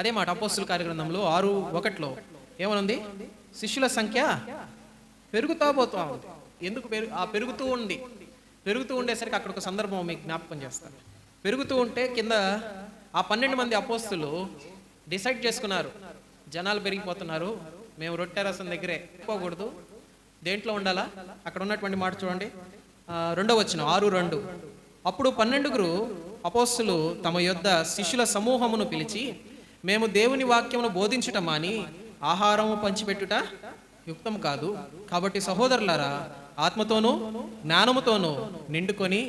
అదే మాట అపోస్తుల కార్యగ్రంథంలో ఆరు ఒకటిలో. ఏమనుంది? శిష్యుల సంఖ్య పెరుగుతా పోతా ఉంది. ఎందుకు పెరుగు? ఆ పెరుగుతూ ఉంది పెరుగుతూ ఉండేసరికి అక్కడ ఒక సందర్భం మీకు జ్ఞాపకం చేస్తాను పెరుగుతూ ఉంటే కింద ఆ పన్నెండు మంది అపోస్తులు డిసైడ్ చేసుకున్నారు. జనాలు పెరిగిపోతున్నారు. మేము రొట్టె రసం దగ్గరే పోకూడదు. దేంట్లో ఉండాలా? అక్కడ ఉన్నటువంటి మాట చూడండి. రెండో వచ్చిన ఆరు రెండు. అప్పుడు పన్నెండుగురు అపోస్తులు తమ యొద్ద శిష్యుల సమూహమును పిలిచి మేము దేవుని వాక్యమును బోధించుట మాని ఆహారము పంచిపెట్టుట యుక్తం కాదు. కాబట్టి సహోదరులారా ఆత్మతోనూ జ్ఞానముతోనూ నిండుకొని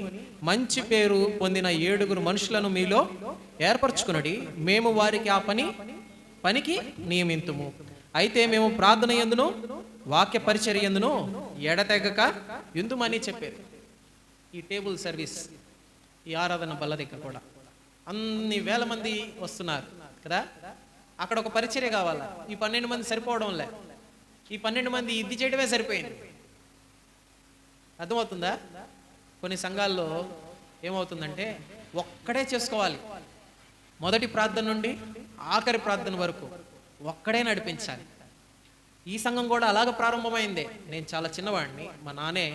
మంచి పేరు పొందిన ఏడుగురు మనుషులను మీలో ఏర్పరచుకునడి. మేము వారికి ఆ పని పనికి నియమింతుము. అయితే మేము ప్రార్థన ఎందును వాక్య పరిచర్య ఎందును ఎడతెగక ఎందుమని చెప్పారు. ఈ టేబుల్ సర్వీస్ ఈ ఆరాధన బల్ల దగ్గర కూడా. అన్ని వేల మంది వస్తున్నారు. కదా అక్కడ ఒక పరిచర్య కావాలా? ఈ పన్నెండు మంది సరిపోవడంలే ఈ పన్నెండు మంది ఇది చేయడమే సరిపోయింది. అర్థమవుతుందా? కొన్ని సంఘాల్లో ఏమవుతుందంటే ఒక్కడే చేసుకోవాలి. మొదటి ప్రార్థన నుండి ఆఖరి ప్రార్థన వరకు ఒక్కడే నడిపించాలి. ఈ సంఘం కూడా అలాగ ప్రారంభమైందే. నేను చాలా చిన్నవాడిని. మా నానే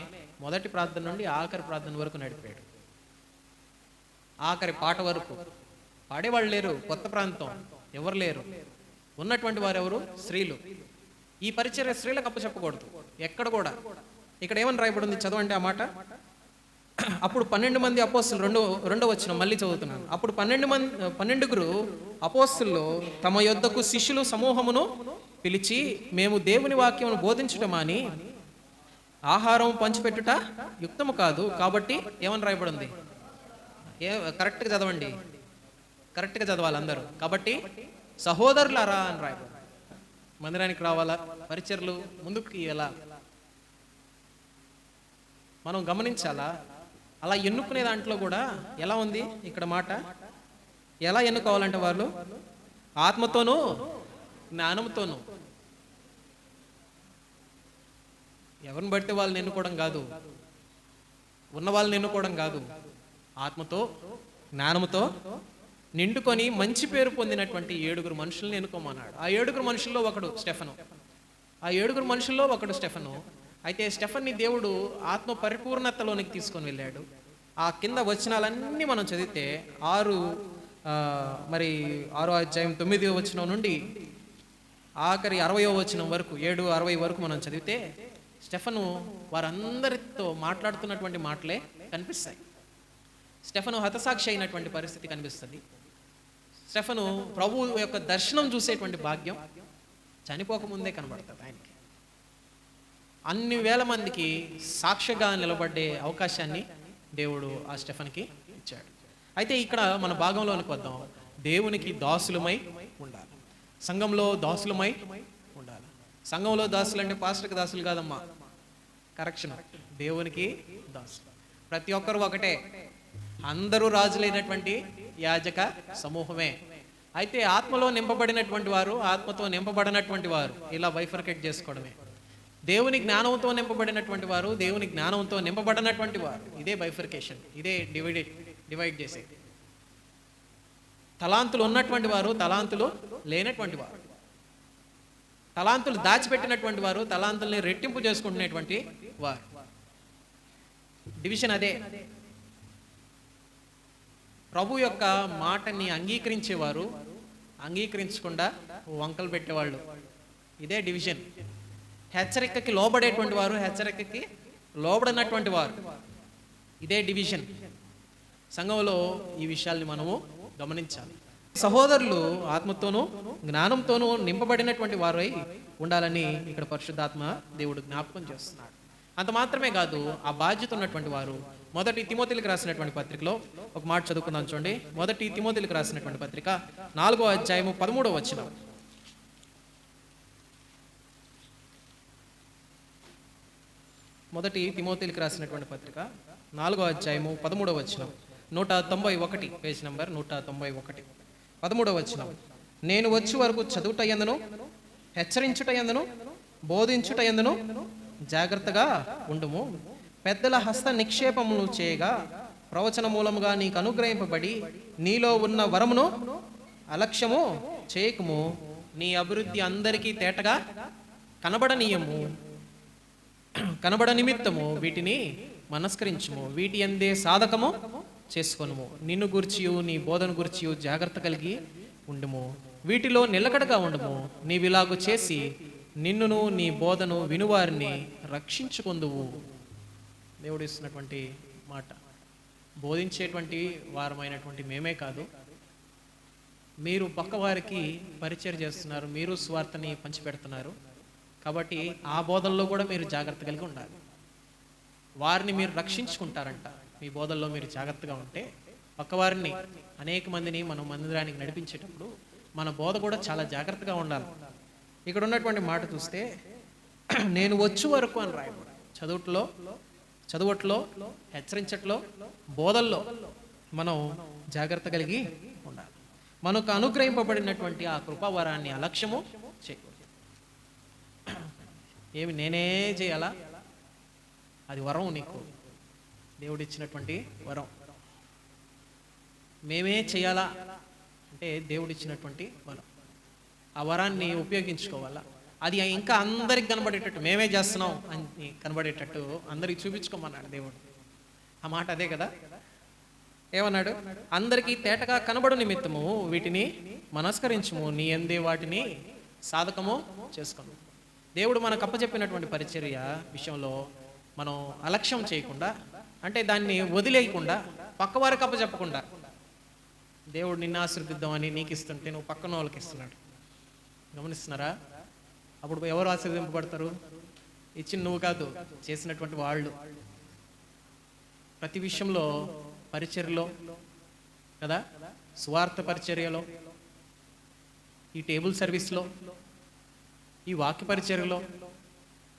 మొదటి ప్రార్థన నుండి ఆఖరి ప్రార్థన వరకు నడిపాడు. ఆఖరి పాట వరకు పాడేవాళ్ళు లేరు కొత్త ప్రాంతం. ఎవరు లేరు. ఉన్నటువంటి వారు ఎవరు? స్త్రీలు. ఈ పరిచర్య స్త్రీలకు అప్పచెప్పకూడదు ఎక్కడ కూడా. ఇక్కడ ఏమని రాయబడి ఉంది చదవండి ఆ మాట. అప్పుడు పన్నెండు మంది అపోస్తులు రెండో రెండో వచ్చిన మళ్ళీ చదువుతున్నాను. అప్పుడు పన్నెండు మంది పన్నెండుగురు అపోస్తుల్లో తమ యొద్దకు శిష్యులు సమూహమును పిలిచి మేము దేవుని వాక్యమును బోధించటమాని ఆహారం పంచిపెట్టుట యుక్తము కాదు. కాబట్టి ఏమని రాయబడింది? ఏ కరెక్ట్గా చదవండి. కరెక్ట్గా చదవాలి అందరూ. కాబట్టి సహోదరులారా అని రాయ మందిరానికి రావాలా? పరిచర్లు ముందుకు ఎలా మనం గమనించాలా? అలా ఎన్నుకునే దాంట్లో కూడా ఎలా ఉంది ఇక్కడ మాట? ఎలా ఎన్నుకోవాలంటే వాళ్ళు? ఆత్మతోనూ జ్ఞానంతోనూ. ఎవరిని బట్టి వాళ్ళని ఎన్నుకోవడం కాదు? ఉన్న వాళ్ళని ఎన్నుకోవడం కాదు. ఆత్మతో జ్ఞానముతో నిండుకొని మంచి పేరు పొందినటువంటి ఏడుగురు మనుషుల్ని ఎన్నుకోమన్నాడు. ఆ ఏడుగురు మనుషుల్లో ఒకడు స్టెఫను. ఆ ఏడుగురు మనుషుల్లో ఒకడు స్టెఫను. అయితే స్టెఫన్ని దేవుడు ఆత్మ పరిపూర్ణతలోనికి తీసుకొని వెళ్ళాడు. ఆ కింద వచనాలన్నీ మనం చదివితే ఆరు మరి ఆరో అధ్యాయం తొమ్మిది వచనం నుండి ఆఖరి అరవయో వచనం వరకు ఏడు అరవై వరకు మనం చదివితే స్టెఫను వారందరితో మాట్లాడుతున్నటువంటి మాటలే కనిపిస్తాయి. స్టెఫను హతసాక్షి అయినటువంటి పరిస్థితి కనిపిస్తుంది. స్టెఫను ప్రభు యొక్క దర్శనం చూసేటువంటి భాగ్యం చనిపోకముందే కనబడుతుంది ఆయనకి. అన్ని వేల మందికి సాక్షిగా నిలబడే అవకాశాన్ని దేవుడు ఆ స్టెఫన్కి ఇచ్చాడు. అయితే ఇక్కడ మన భాగంలోనికి వద్దాం. దేవునికి దాసులమై ఉండాలి. సంఘంలో దాసులమై ఉండాలి. సంఘంలో దాసులు అంటే పాస్టర్కి దాసులు కాదమ్మా. కరెక్షన్. దేవునికి దాసులు. ప్రతి ఒక్కరు ఒకటే. అందరూ రాజులైనటువంటి యాజక సమూహమే. అయితే ఆత్మలో నింపబడినటువంటి వారు ఆత్మతో నింపబడినటువంటి వారు ఇలా వైఫర్కెట్ చేసుకోవడమే. దేవుని జ్ఞానంతో నింపబడినటువంటి వారు దేవుని జ్ఞానంతో నింపబడినటువంటి వారు. ఇదే బైఫర్కేషన్ ఇదే డివైడెడ్ డివైడ్ చేసేది. తలాంతులు ఉన్నటువంటి వారు తలాంతులు లేనటువంటి వారు. తలాంతులు దాచిపెట్టినటువంటి వారు తలాంతుల్ని రెట్టింపు చేసుకుంటున్నటువంటి వారు. డివిజన్ అదే. ప్రభు యొక్క మాటని అంగీకరించేవారు అంగీకరించకుండా వంకలు పెట్టేవాళ్ళు. ఇదే డివిజన్. హెచ్చరికకి లోబడేటువంటి వారు హెచ్చరికకి లోబడినటువంటి వారు. ఇదే డివిజన్. సంఘంలో ఈ విషయాల్ని మనము గమనించాలి. సహోదరులు ఆత్మతోనూ జ్ఞానంతోనూ నింపబడినటువంటి వారై ఉండాలని ఇక్కడ పరిశుద్ధాత్మ దేవుడు జ్ఞాపకం చేస్తున్నాడు. అంత మాత్రమే కాదు ఆ బాధ్యత ఉన్నటువంటి వారు మొదటి తిమోతిలకు రాసినటువంటి పత్రికలో ఒక మాట చదువుకుందాం చూడండి. మొదటి తిమోతిలకు రాసినటువంటి పత్రిక నాలుగో అధ్యాయము పదమూడో వచ్చిన మొదటి తిమోతిలకు రాసినటువంటి పత్రిక నాలుగో అధ్యాయము పదమూడవ వచ్చిన నూట తొంభై ఒకటి పేజ్ నెంబర్ నూట తొంభై ఒకటి. పదమూడవ వచ్చిన నేను వచ్చి వరకు చదువుట ఎందును? హెచ్చరించుట ఎందును? బోధించుట ఎందును? జాగ్రత్తగా ఉండుము. పెద్దల హస్త నిక్షేపమును చేయగా ప్రవచన మూలముగా నీకు అనుగ్రహింపబడి నీలో ఉన్న వరమును అలక్ష్యము చేయకము. నీ అభివృద్ధి అందరికీ తేటగా కనబడనీయము. కనబడ నిమిత్తము వీటిని మనస్కరించుము. వీటి అందే సాధకము చేసుకొనుము. నిన్ను గుర్చియు నీ బోధన గుర్చియు జాగ్రత్త కలిగి ఉండుము. వీటిలో నిలకడగా ఉండము. నీవిలాగు చేసి నిన్నును నీ బోధను వినువారిని రక్షించుకుందువు. దేవుడు ఇస్తున్నటువంటి మాట. బోధించేటువంటి వారమైనటువంటి మేమే కాదు. మీరు పక్క వారికి పరిచయం చేస్తున్నారు మీరు స్వార్థని పంచిపెడుతున్నారు. కాబట్టి ఆ బోధల్లో కూడా మీరు జాగ్రత్త కలిగి ఉండాలి. వారిని మీరు రక్షించుకుంటారంట. మీ బోధల్లో మీరు జాగ్రత్తగా ఉంటే పక్కవారిని అనేక మందిని మనం మందిరానికి నడిపించేటప్పుడు మన బోధ కూడా చాలా జాగ్రత్తగా ఉండాలి. ఇక్కడ ఉన్నటువంటి మాట చూస్తే నేను వచ్చు వరకు అని రాయబడి చదువుట్లో చదువట్లో హెచ్చరించట్లో బోధల్లో మనం జాగ్రత్త కలిగి ఉండాలి. మనకు అనుగ్రహింపబడినటువంటి ఆ కృపావరాన్ని అలక్ష్యము చేయకూడదు ఏమి నేనే చేయాలా? అది వరం నీకు. దేవుడు ఇచ్చినటువంటి వరం. మేమే చేయాలా? అంటే దేవుడు ఇచ్చినటువంటి వరం. ఆ వరాన్ని ఉపయోగించుకోవాలా? అది ఇంకా అందరికి కనబడేటట్టు మేమే చేస్తున్నాం అని కనబడేటట్టు అందరికి చూపించుకోమన్నాడు దేవుడు. ఆ మాట అదే కదా? ఏమన్నాడు? అందరికీ తేటగా కనబడు నిమిత్తము వీటిని మనస్కరించుము నీ ఎందే వాటిని సాధకము చేసుకోను. దేవుడు మనకు అప్పచెప్పినటువంటి పరిచర్య విషయంలో మనం అలక్ష్యం చేయకుండా అంటే దాన్ని వదిలేయకుండా పక్కవారికి అప్పచెప్పకుండా దేవుడు నిన్ను ఆశీర్దిద్దామని నీకు ఇస్తుంటే నువ్వు పక్కన వాళ్ళకి ఇస్తున్నాడు. గమనిస్తున్నారా? అప్పుడు ఎవరు ఆశీర్వదింపబడతారు? ఇచ్చిన నువ్వు కాదు చేసినటువంటి వాళ్ళు. ప్రతి విషయంలో పరిచర్యలో కదా? స్వార్థ పరిచర్యలో ఈ టేబుల్ సర్వీస్లో ఈ వాక్య పరిచర్యలో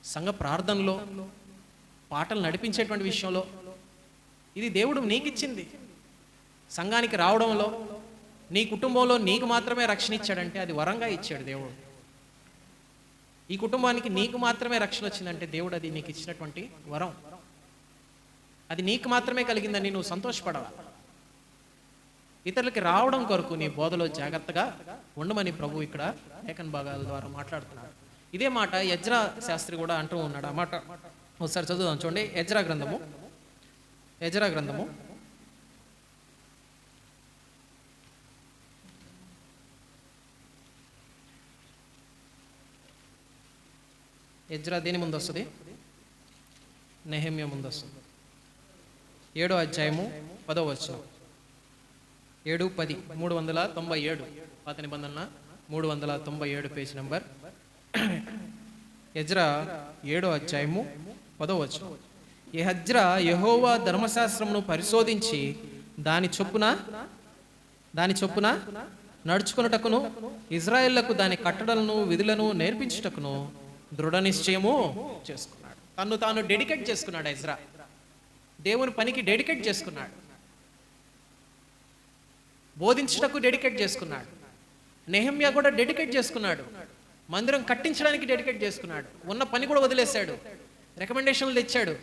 సంఘ ప్రార్థనలో పాటలు నడిపించేటువంటి విషయంలో ఇది దేవుడు నీకు ఇచ్చింది సంఘానికి రావడంలో నీ కుటుంబంలో నీకు మాత్రమే రక్షణ ఇచ్చాడంటే అది వరంగా ఇచ్చాడు దేవుడు. ఈ కుటుంబానికి నీకు మాత్రమే రక్షణ వచ్చిందంటే దేవుడు అది నీకు ఇచ్చినటువంటి వరం. అది నీకు మాత్రమే కలిగిందని నువ్వు సంతోషపడాలి. ఇతరులకి రావడం కొరకు నీ బోధలో జాగ్రత్తగా ఉండమని ప్రభు ఇక్కడ లేఖన్ భాగాల ద్వారా మాట్లాడుతున్నాడు. ఇదే మాట యజ్రా శాస్త్రి కూడా అంటూ ఉన్నాడు ఆ మాట. ఒకసారి చదువుదాం. చూడండి. యజ్రా గ్రంథము. యజ్రా గ్రంథము. ఎజ్రా దేని ముందు వస్తుంది? నెహమ్య ముందు వస్తుంది. ఏడో అధ్యాయము పదో వచ్చిన ఏడు పది మూడు వందల తొంభై ఏడు. పాత నిబంధన మూడు వందల తొంభై ఏడు పేజ్ నెంబర్. యజ్రా ఏడో అధ్యాయము పదో వచ్చిన ఈ హజ్రా యహోవా ధర్మశాస్త్రమును పరిశోధించి దాని చొప్పున దాని చొప్పున నడుచుకున్నటకును ఇజ్రాయేళ్ళకు దాని కట్టడలను విధులను నేర్పించుటకును దృఢ నిశ్చయము చేసుకున్నాడు. తను తాను డెడికేట్ చేసుకున్నాడు ఇజ్రా దేవుని పనికి డెడికేట్ చేసుకున్నాడు. బోధించుటకు డెడికేట్ చేసుకున్నాడు. నెహమ్యా కూడా డెడికేట్ చేసుకున్నాడు. మందిరం కట్టించడానికి డెడికేట్ చేసుకున్నాడు. ఉన్న పని కూడా వదిలేశాడు. రికమెండేషన్లు తెచ్చాడు.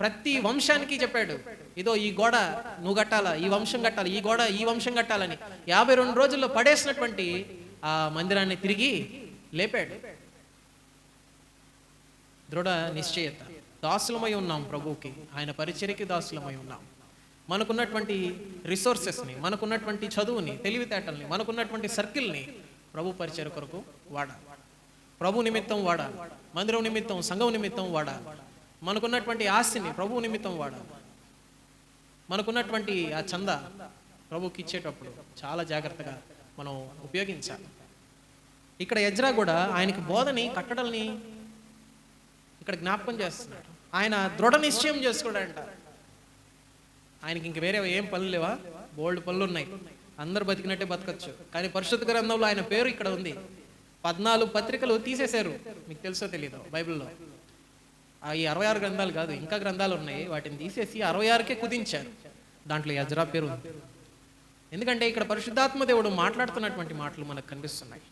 ప్రతి వంశానికి చెప్పాడు ఇదో ఈ గోడ నువ్వు కట్టాలా? ఈ వంశం కట్టాలి. ఈ గోడ ఈ వంశం కట్టాలని. యాభై రెండు రోజుల్లో పడేసినటువంటి ఆ మందిరాన్ని తిరిగి లేపాడు. దృఢ నిశ్చయత. దాసులమై ఉన్నాం ప్రభువుకి. ఆయన పరిచర్యకి దాసులమై ఉన్నాం. మనకున్నటువంటి రిసోర్సెస్ని మనకున్నటువంటి చదువుని తెలివితేటల్ని మనకున్నటువంటి సర్కిల్ని ప్రభు పరిచయ కొరకు వాడాలి ప్రభు నిమిత్తం వాడాలి మందిరం నిమిత్తం సంఘం నిమిత్తం వాడాలి మనకున్నటువంటి ఆస్తిని ప్రభు నిమిత్తం వాడాలి మనకున్నటువంటి ఆ చంద ప్రభుకి ఇచ్చేటప్పుడు చాలా జాగ్రత్తగా మనం ఉపయోగించాలి. ఇక్కడ యజ్రా కూడా ఆయనకి బోధని కట్టడల్ని ఇక్కడ జ్ఞాపకం చేస్తున్నాడు ఆయన దృఢ నిశ్చయం చేసుకోడంట ఆయనకి ఇంక వేరే ఏం పనులు లేవా? బోల్డ్ పనులు ఉన్నాయి. అందరు బతికినట్టే బతకచ్చు. కానీ పరిశుద్ధ గ్రంథంలో ఆయన పేరు ఇక్కడ ఉంది. పద్నాలుగు పత్రికలు తీసేశారు. మీకు తెలుసో తెలియదు బైబిల్లో. ఆ ఈ అరవై ఆరు గ్రంథాలు కాదు ఇంకా గ్రంథాలు ఉన్నాయి. వాటిని తీసేసి అరవై ఆరుకే కుదించారు. దాంట్లో యజ్రా పేరు ఉంది. ఎందుకంటే ఇక్కడ పరిశుద్ధాత్మ దేవుడు మాట్లాడుతున్నటువంటి మాటలు మనకు కనిపిస్తున్నాయి.